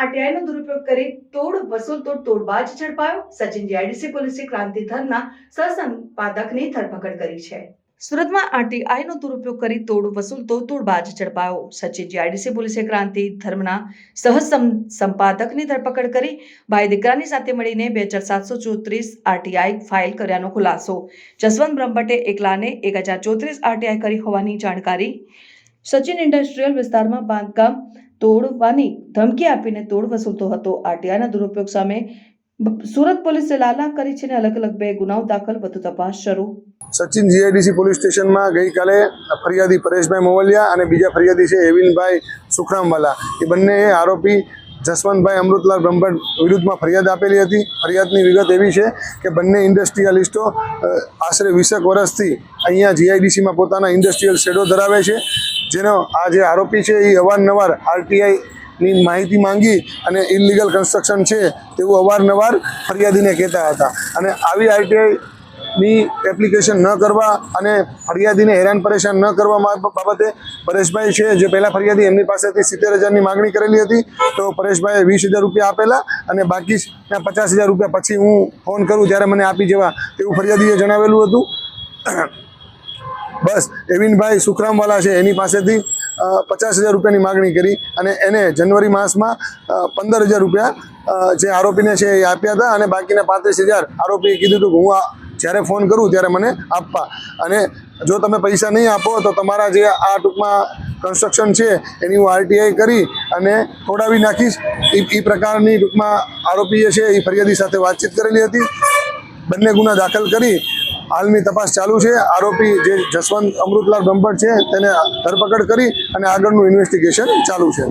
RTI નો દુરુપયોગ કરી તોડ, વસૂલ, તોડ, તોડબાજ ઝડપાયો. સચિન જીઆઈડીસી પોલીસે ક્રાંતિ ધરના સહસંપાદકની ધરપકડ કરી છે. સુરતમાં આરટીઆઈનો દુરુપયોગ કરી તોડ, વસૂલ તો તોડબાજ ઝડપાયો. સચિન જીઆઈડીસી પોલીસે ક્રાંતિ ધર્મના સહ સંપાદકની ધરપકડ કરી. ભાઈ દીકરાની સાથે મળીને બે હજાર સાતસો ચોત્રીસ આરટીઆઈ ફાઇલ કર્યાનો ખુલાસો. જસવંત બ્રહ્મભટ્ટે એકલાને એક હજાર ચોત્રીસ આરટીઆઈ કરી હોવાની જાણકારી. સચિન ઇન્ડસ્ટ્રીયલ વિસ્તારમાં બાંધકામ તોડવાની ધમકી આપીને તોડ વસૂલતો હતો. આરટીઆઈના દુરુપયોગ સામે સુરત પોલીસે લાલા કરી છે અને અલગ અલગ બે ગુનાઓ દાખલ. વધુ તપાસ શરૂ. સચિન જીઆઈડીસી પોલીસ સ્ટેશનમાં ગઈકાલે ફરિયાદી પરેશભાઈ મોવલિયા અને બીજા ફરિયાદી છે એવિનભાઈ સુખરામવાલા. એ બંને આરોપી જસવંતભાઈ અમૃતલાલ બ્રહ્મભટ્ટ વિરુદ્ધમાં ફરિયાદ આપેલી હતી. ફરિયાદની વિગત એવી છે કે બંને ઇન્ડસ્ટ્રીયલિસ્ટો આશરે વીસેક વર્ષથી અહીંયા જીઆઈડીસીમાં પોતાના ઇન્ડસ્ટ્રીયલ શેડો ધરાવે છે. જેનો આ જે આરોપી છે એ અવારનવાર આરટીઆઈની માહિતી માંગી અને ઇલીગલ કન્સ્ટ્રક્શન છે તેવું અવારનવાર ફરિયાદીને કહેતા હતા. અને આવી આરટીઆઈ ની એપ્લિકેશન ન કરવા અને ફરિયાદીને હેરાન પરેશાન ન કરવા બાબતે પરેશભાઈ છે, જે પહેલાં ફરિયાદી એમની પાસેથી સિત્તેર હજારની માગણી કરેલી હતી, તો પરેશભાઈએ વીસ હજાર રૂપિયા આપેલા અને બાકીના પચાસ હજાર રૂપિયા પછી હું ફોન કરું ત્યારે મને આપી જવા તેવું ફરિયાદીએ જણાવેલું હતું. બસ, એવિનભાઈ સુખરામવાલા છે, એની પાસેથી પચાસ હજાર રૂપિયાની માગણી કરી અને એને જનવરી માસમાં પંદર હજાર રૂપિયા જે આરોપીને છે એ આપ્યા હતા અને બાકીના પાંત્રીસ હજાર આરોપીએ કીધું હતું કે હું જ્યારે ફોન કરું ત્યારે મને આપવા. અને જો તમે પૈસા નહીં આપો તો તમારા જે આ ટૂંકમાં કન્સ્ટ્રક્શન છે, એની હું આરટીઆઈ કરી અને ખોડાવી નાખીશ. એ પ્રકારની ટૂંકમાં આરોપીએ છે એ ફરિયાદી સાથે વાતચીત કરેલી હતી. બંને ગુના દાખલ કરી હાલની તપાસ ચાલુ છે. આરોપી જે જસવંત અમૃતલાલ બ્રહ્મભટ્ટ છે, તેને ધરપકડ કરી અને આગળનું ઇન્વેસ્ટિગેશન ચાલુ છે.